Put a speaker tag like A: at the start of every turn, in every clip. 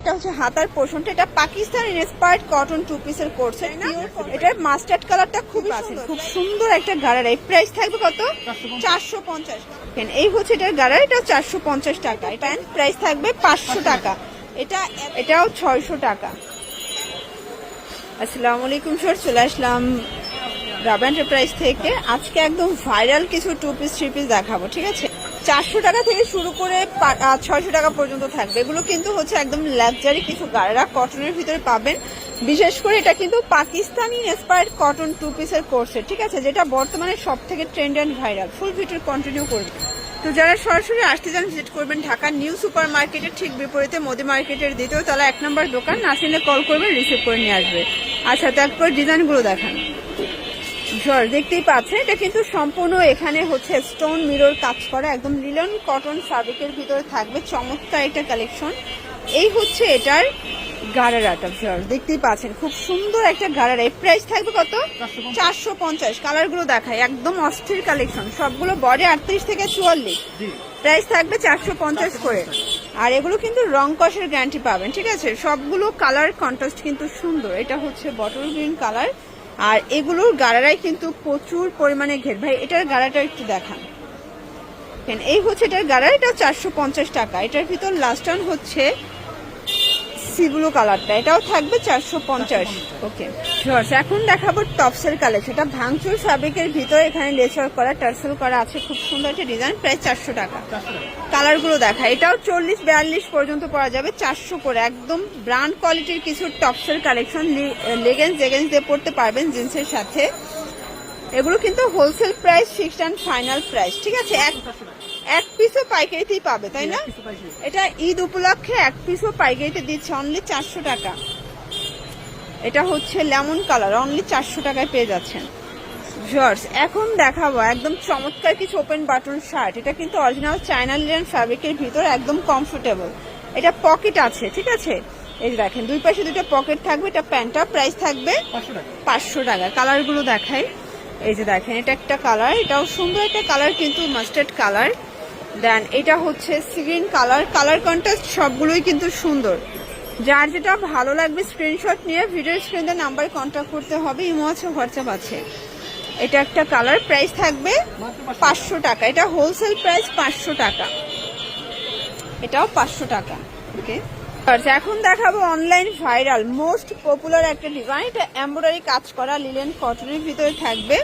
A: এটা হচ্ছে হাতার পোর্শনটা এটা পাকিস্তান ইন্সপায়ার্ড কটন টু পিসের কোর্স না? এটার মাস্টার্ড কালারটা খুবই খুব সুন্দর একটা গাড়ার। এই প্রাইস থাকবে কত? চারশো পঞ্চাশ। এই হচ্ছে এটার গাড়ার এটা চারশো পঞ্চাশ টাকা। প্যান্ট প্রাইস থাকবে পাঁচশো টাকা। এটা এটাও ছয়শো টাকা। আসসালামু আলাইকুম স্যার চলে আসলাম রাব এন্টারপ্রাইজ থেকে। আজকে একদম ভাইরাল কিছু টু পিস থ্রি পিস দেখাবো ঠিক আছে? চারশো টাকা থেকে শুরু করে ছয়শো টাকা পর্যন্ত থাকবে। এগুলো কিন্তু হচ্ছে একদম লাক্সারি কিছু গাড়া। কটনের ভিতরে পাবেন। বিশেষ করে এটা কিন্তু পাকিস্তানি ইন্সপায়ার্ড কটন টু পিসের কোর্সের ঠিক আছে? যেটা বর্তমানে সব থেকে trend and viral full video continue করবে তো যারা সরাসরি আসতে চান ভিজিট করবেন ঢাকা নিউ সুপার মার্কেটের ঠিক বিপরীতে, মোদি মার্কেটের দ্বিতীয় তলা, এক নম্বর দোকান। নাসিলে কল করবেন রিসিভ করে নিয়ে আসবে। আচ্ছা তারপর ডিজাইনগুলো দেখান। ঝড় দেখতেই পাচ্ছেন এটা কিন্তু সম্পূর্ণ এখানে হচ্ছে স্টোন মিরর কাজ করা একদম লিলন কটন ফ্যাব্রিকের ভিতরে থাকবে চমৎকার একটা কালেকশন এই হচ্ছে এটার গারারাটা ঝড় দেখতেই পাচ্ছেন খুব সুন্দর একটা গারারা। এই প্রাইস থাকবে কত? চারশো পঞ্চাশ। কালারগুলো দেখায় একদম অস্থির কালেকশন সবগুলো বডি আটত্রিশ থেকে চুয়াল্লিশ। প্রাইস থাকবে চারশো পঞ্চাশ করে। আর এগুলো কিন্তু রং কষের গ্যারান্টি পাবেন ঠিক আছে? সবগুলো কালার কন্ট্রাস্ট কিন্তু সুন্দর এটা হচ্ছে বটল গ্রিন কালার আর এগুলোর গাড়ারাই কিন্তু প্রচুর পরিমাণে ঘের। ভাই, এটার গাড়াটা একটু দেখান। এই হচ্ছে এটার গাড়া, এটা চারশো পঞ্চাশ টাকা। এটার ভিতর লাস্ট টান কালারটা এটাও থাকবে চারশো পঞ্চাশ। ওকে এখন দেখাবো টপসের কালেকশন এটা ভাঙচুর ফ্যাব্রিকের ভিতরে এখানে করা টার্সেল করা আছে। খুব সুন্দর একটা ডিজাইন প্রায় চারশো টাকা। কালারগুলো দেখা এটাও চল্লিশ বিয়াল্লিশ পর্যন্ত যাবে চারশো করে। একদম ব্র্যান্ড কোয়ালিটির কিছু টপসের কালেকশন লেগেন্স জেগেন্স দিয়ে পড়তে পারবেন জিন্সের সাথে। এগুলো কিন্তু wholesale price fixed and final price ঠিক আছে? এক এক পিসও পাইকারিতেই পাবে তাই না? এটা ঈদ উপলক্ষে এক পিসও পাইকারিতে দিচ্ছে অনলি চারশো টাকা। এটা হচ্ছে লেমন কালার অনলি চারশো টাকায় পেয়ে যাচ্ছেন। জর্জ এখন দেখাবো একদম চমৎকার কিছু ওপেন বাটন শার্ট এটা কিন্তু অরিজিনাল চায়না লিলেন ফ্যাব্রিকের ভিতর একদম কমফোর্টেবল এটা পকেট আছে ঠিক আছে? এই যে দেখেন দুই পাশে দুটো পকেট থাকবে এটা প্যান্টটা প্রাইস থাকবে পাঁচশো টাকা। কালারগুলো দেখাই। এই যে দেখেন এটা একটা কালার এটাও সুন্দর একটা কালার কিন্তু মাস্টার্ড কালার দেন এটা হচ্ছে সিগ্রিন কালার। কালার কন্ট্রাস্ট সবগুলোই কিন্তু সুন্দর। যার যেটা ভালো লাগবে স্ক্রিনশট নিয়ে ভিডিও স্ক্রিনে নাম্বার কন্ট্যাক্ট করতে হবে ইমো আছে হোয়াটসঅ্যাপ আছে। এটা একটা কালার প্রাইস থাকবে পাঁচশো টাকা। এটা হোলসেল প্রাইস পাঁচশো টাকা। এটাও পাঁচশো টাকা। ওকে এখন দেখাবো অনলাইন ভাইরাল মোস্ট পপুলার একটা ডিজাইন এটা এমব্রয়ডারি কাজ করা লিলেন কটনের ভিতরে থাকবে।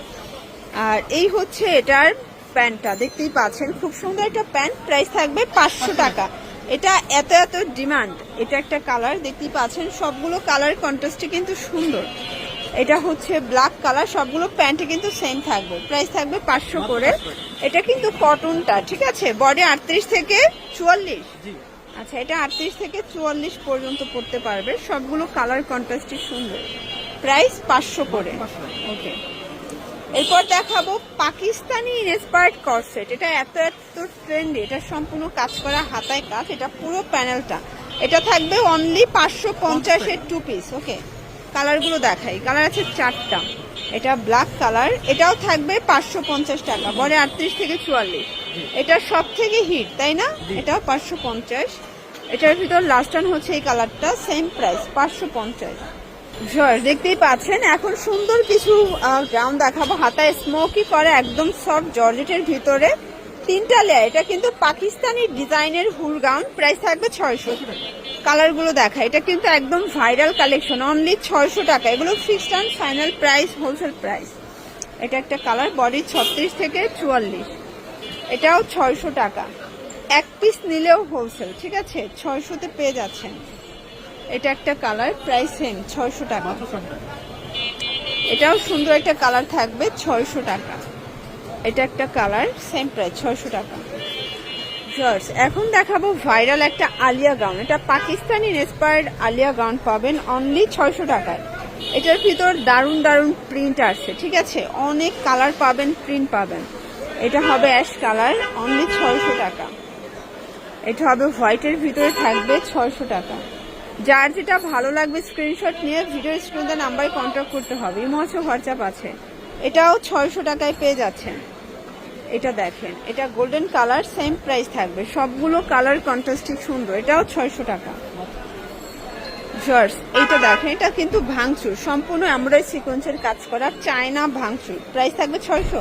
A: আর এই হচ্ছে এটার প্যান্টটা দেখতেই পাচ্ছেন খুব সুন্দর একটা প্যান্ট প্রাইস থাকবে পাঁচশো টাকা। এটা এত এত ডিমান্ড এটা একটা কালার দেখতেই পাচ্ছেন সবগুলো কালার কন্ট্রাস্টে কিন্তু সুন্দর। এটা হচ্ছে ব্ল্যাক কালার সবগুলো প্যান্টে কিন্তু সেম থাকবে প্রাইস থাকবে পাঁচশো করে। এটা কিন্তু কটনটা ঠিক আছে? বডি আটত্রিশ থেকে চুয়াল্লিশ। আচ্ছা এটা আটত্রিশ থেকে চুয়াল্লিশ পর্যন্ত পড়তে পারবে সবগুলো কালার কন্ট্রাস্টই সুন্দর। প্রাইস পাঁচশো করে। ওকে এরপর দেখাবো পাকিস্তানি ইন্সপায়ার্ড কর্সেট এটা এত এত ট্রেন্ডি এটা সম্পূর্ণ কাজ করা হাতায় কাজ, এটা পুরো প্যানেলটা এটা থাকবে অনলি পাঁচশো পঞ্চাশের টু পিস ওকে কালারগুলো দেখাই। কালার আছে চারটা। এটা ব্ল্যাক কালার এটাও থাকবে পাঁচশো পঞ্চাশ টাকা বড় আটত্রিশ থেকে চুয়াল্লিশ। এটা সব থেকে হিট তাই না? এটাও পাঁচশো পঞ্চাশ। এটার ভিতর লাস্ট হচ্ছে এই কালারটা সেম প্রাইস পাঁচশো পঞ্চাশ। দেখতেই পাচ্ছেন, এখন সুন্দর কিছু গ্রাউন দেখাবো। হাতায় স্মোকি করে একদম সফট জর্জেটের ভিতরে। তিনটা লেয়ার এটা কিন্তু পাকিস্তানি ডিজাইনের হুল গাউন প্রাইস থাকবে ছয়শো। কালারগুলো দেখা, এটা কিন্তু একদম ভাইরাল কালেকশন অনলি ছয়শো টাকা। এগুলো fixed and final price wholesale price এটা একটা কালার বডি ছত্রিশ থেকে চুয়াল্লিশ। এটাও ছয়শো টাকা। এক পিস নিলেও হোলসেল ঠিক আছে? ছয়শোতে পেয়ে যাচ্ছেন। এটা একটা কালার, প্রাইস সেম ছয়শো টাকা। এটাও সুন্দর একটা কালার থাকবে, ছয়শো টাকা। এটা একটা কালার সেম প্রাইস ছয়শো টাকা। এখন দেখাবো ভাইরাল একটা আলিয়া গাউন এটা পাকিস্তানি ইন্সপায়ার্ড আলিয়া গাউন পাবেন অনলি ছয়শো টাকায়। এটার ভিতর দারুণ দারুণ প্রিন্ট আছে ঠিক আছে? অনেক কালার পাবেন প্রিন্ট পাবেন। এটা হবে অ্যাশ কালার অনলি ছয়শো টাকা। এটা হবে হোয়াইটের ভিতরে থাকবে, ছয়শো টাকা। যার যেটা ভালো লাগবে স্ক্রিনশট নিয়ে ভিডিও স্ক্রিনে নাম্বারে কন্ট্যাক্ট করতে হবে। ইমো হোয়াটসঅ্যাপ আছে। এটাও ছয়শো টাকায় পেয়ে যাচ্ছেন এটা দেখেন এটা গোল্ডেন কালার সেম প্রাইস থাকবে। সবগুলো কালার কন্ট্রাস্টিক সুন্দর। এটাও ছয়শো টাকা। জর্জ এইটা দেখেন এটা কিন্তু ভাঙচুর। সম্পূর্ণ এমব্রয়ডারি সিকোয়েন্সের কাজ করা চায়না ভাঙচুর। প্রাইস থাকবে ছয়শো।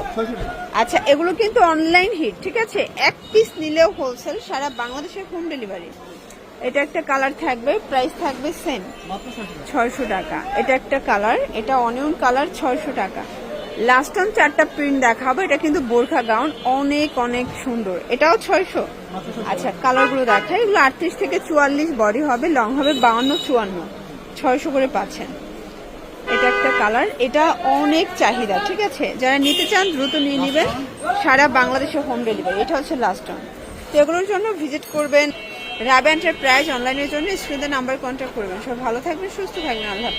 A: আচ্ছা এগুলো কিন্তু অনলাইন হিট ঠিক আছে? এক পিস নিলেও হোলসেল সারা বাংলাদেশের হোম ডেলিভারি এটা একটা কালার থাকবে প্রাইস থাকবে সেম ছয়শো টাকা। এটা একটা কালার, এটা অনিয়ন কালার, ছয়শো টাকা। লাস্ট টাইম চারটা প্রিন্ট দেখাবো, এটা কিন্তু বোরখা গাউন অনেক অনেক সুন্দর। এটাও ছয়শো? আচ্ছা কালারগুলো দেখা। এগুলো আটত্রিশ থেকে চুয়াল্লিশ বডি হবে লং হবে বাউন্ন, চুয়ান্ন। ছয়শো করে পাচ্ছেন। এটা একটা কালার, এটা অনেক চাহিদা, ঠিক আছে? যারা নিতে চান, দ্রুত নিয়ে নেবেন। সারা বাংলাদেশে হোম ডেলিভারি এটা হচ্ছে লাস্ট টাইম তো এগুলোর জন্য ভিজিট করবেন রাব প্রাইস অনলাইনের জন্য স্ক্রিনে নাম্বার কন্ট্যাক্ট করবেন। সব ভালো থাকবেন সুস্থ থাকবেন আল্লাহ